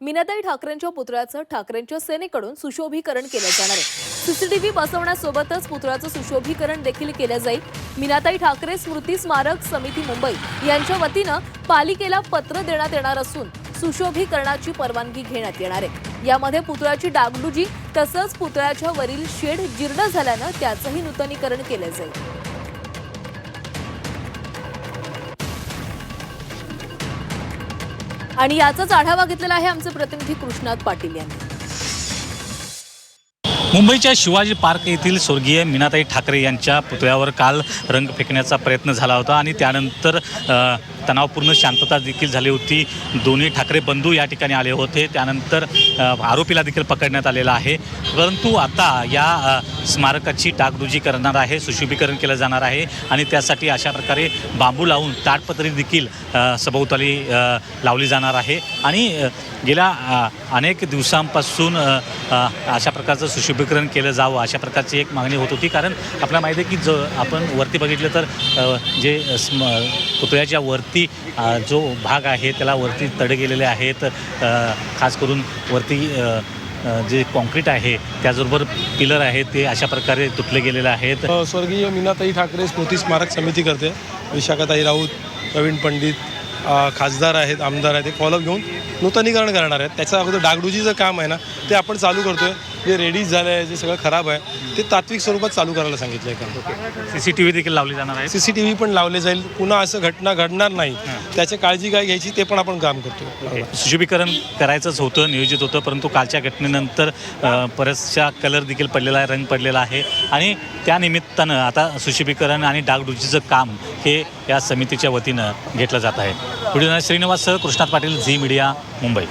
मीनाताई ठाकरेंच्या पुतळ्याचं ठाकरेंच्या सेनेकडून सुशोभीकरण केलं जाणार आहे. सीसीटीव्ही बसवण्यासोबतच पुतळ्याचं सुशोभीकरण देखील केलं जाईल. मीनाताई ठाकरे स्मृती स्मारक समिती मुंबई यांच्या वतीनं पालिकेला पत्र देण्यात येणार असून सुशोभीकरणाची परवानगी घेण्यात येणार आहे. यामध्ये पुतळ्याची डागडुजी तसंच पुतळ्याच्या वरील शेड जीर्ण झाल्यानं त्याचंही नूतनीकरण केलं जाईल. आणि याचाच आढावा घेतलेला आहे आमचे प्रतिनिधी कृष्णात पाटील यांनी. मुंबईच्या शिवाजी पार्क येथील स्वर्गीय मीनाताई ठाकरे यांच्या पुतळ्यावर काल रंग फेकण्याचा प्रयत्न झाला होता आणि त्यानंतर तणावपूर्ण शांतता देखील झाली होती. दोन्ही ठाकरे बंधू या ठिकाणी आले होते. त्यानंतर आरोपीला देखील पकडण्यात आलेला आहे. परंतु आता या स्मारकाची डागडुजी करणार आहे सुशोभीकरण केलं जाणार आहे आणि त्यासाठी अशा प्रकारे बांबू लावून ताटपत्री देखील सभोवताली लावली जाणार आहे. आणि गेल्या अनेक दिवसांपासून अशा प्रकारचं सुशोभीकरण केलं जावं अशा प्रकारची एक मागणी होत होती. कारण आपल्याला माहिती आहे की जो आपण वरती बघितलं तर जे स्म पुतळ्याच्या वरती वरती जो भाग आहे त्याला वरती तडे गेलेले आहेत खास करून वरती जे कॉन्क्रीट आहे त्याचबरोबर पिलर आहेत ते अशा प्रकारे तुटले गेलेले आहेत. स्वर्गीय मीनाताई ठाकरे स्मृती स्मारक समिती करते. विशाखाताई राऊत प्रवीण पंडित खासदार आहेत आमदार आहेत ते फॉलोअप घेऊन नूतनीकरण करणार आहेत. त्याचं अगोदर डागडुजीचं काम आहे ना ते आपण चालू करतोय. जे रेडीज झालं आहे जे सगळं खराब आहे ते तात्विक स्वरूपात चालू करायला सांगितलं आहे काम सी सी टी व्ही देखील लावली जाणार आहे सी सी टी व्ही पण लावले जाईल. पुन्हा असं घटना घडणार नाही. त्याची काळजी काय घ्यायची ते पण आपण काम करतो सुशोभीकरण करायचंच होतं नियोजित होतं परंतु कालच्या घटनेनंतर बऱ्याचशा कलर देखील पडलेला आहे रंग पडलेला आहे. आणि त्यानिमित्तानं आता सुशोभीकरण आणि डागडुजीचं काम हे या समितीच्या वतीनं घेतलं जात आहे. Video Shrinivas sir Krishnat Patil Zee media Mumbai.